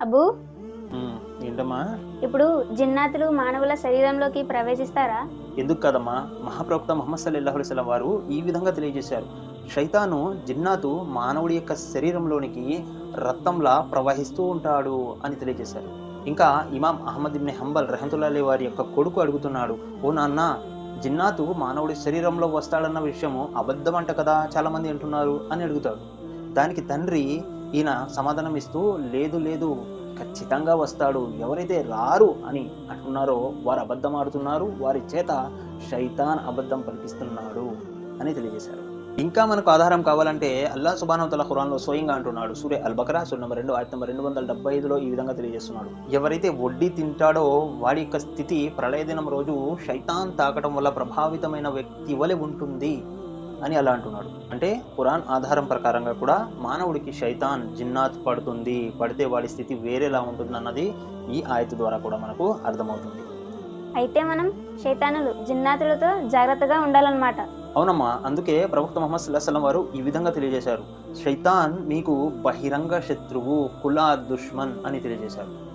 అబ్బు. ఏంటమ్మా? ఇప్పుడు జిన్నాతులు మానవుల శరీరంలోకి ప్రవేశిస్తారా? ఎందుకు కదమ్మా? మహాప్రవక్త ముహమ్మద్ సల్లాహు అలైస్లం వారు ఈ విధంగా తెలియజేశారు. శైతాను జిన్నాతు మానవుడి యొక్క శరీరంలోనికి రక్తంలా ప్రవహిస్తూ ఉంటాడు అని తెలియజేశారు. ఇంకా ఇమాం అహ్మద్ ఇబ్ని హంబల్ రహంతుల్లాలి వారి యొక్క కొడుకు అడుగుతున్నాడు ఓ నాన్న జిన్నాతు మానవుడి శరీరంలో వస్తాడన్న విషయము అబద్ధం అంట కదా చాలా మంది అంటున్నారు అని అడుగుతాడు. దానికి తండ్రి ఈయన సమాధానం ఇస్తూ లేదు లేదు ఖచ్చితంగా వస్తాడు. ఎవరైతే రారు అని అంటున్నారో వారు అబద్ధం ఆడుతున్నారు. వారి చేత శైతాన్ అబద్ధం పలికిస్తున్నాడు అని తెలియజేశారు. ఇంకా మనకు ఆధారం కావాలంటే అల్లా సుబానవతల ఖురాన్లో స్వయంగా అంటున్నాడు. సూర్య అల్బకరా సూర్య నెంబర్ రెండు ఆయత నెంబర్ రెండు వందల డెబ్బై ఐదులో ఈ విధంగా తెలియజేస్తున్నాడు. ఎవరైతే వడ్డీ తింటాడో వాడి యొక్క స్థితి ప్రళయ దినం రోజు శైతాన్ తాకటం వల్ల ప్రభావితమైన వ్యక్తి వలె ఉంటుంది. అని అలా అంటున్నాడు. అంటే ఖురాన్ ఆధారం ప్రకారంగా కూడా మానవుడికి శైతాన్ జిన్నాత్ పడుతుంది పడితే వాడి స్థితి వేరేలా ఉంటుంది అన్నది ఈ ఆయత ద్వారా కూడా మనకు అర్థమవుతుంది. అయితే మనం శైతానులు జిన్నాతులతో జాగ్రత్తగా ఉండాలన్నమాట. అవునమ్మా అందుకే ప్రవక్త ముహమ్మద్ సల్లాహం వారు ఈ విధంగా తెలియజేశారు. శైతాన్ మీకు బహిరంగ శత్రువు కులా దుష్మన్ అని తెలియజేశారు.